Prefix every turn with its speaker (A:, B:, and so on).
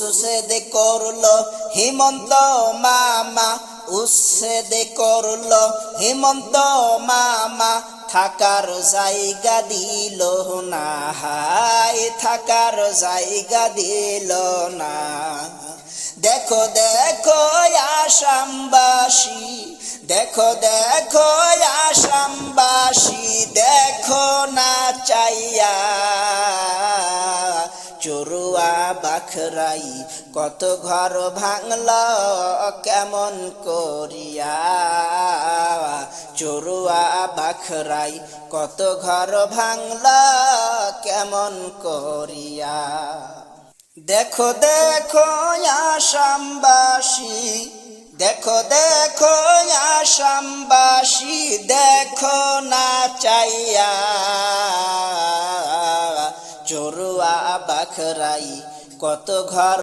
A: উচ্ছেদ করল হিমন্ত মামা উচ্ছেদ করল হিমন্ত মামা। থাকার জায়গা দিল না, হায়, থাকার জায়গা দিল না। দেখো দেখো, আসামবাসী, দেখো দেখো, আসামবাসী, দেখো না চাইয়া চড়ুয়া বাখরাই, কত ঘর ভাঙল, কেমন করিয়া? চড়ুয়া বাখরাই, কত ঘর ভাঙল, কেমন করিয়া? দেখো দেখো আসামবাসী, দেখো দেখো আসামবাসী, দেখো না চাইয়া। চড়ুয়া বাখরাই কত ঘর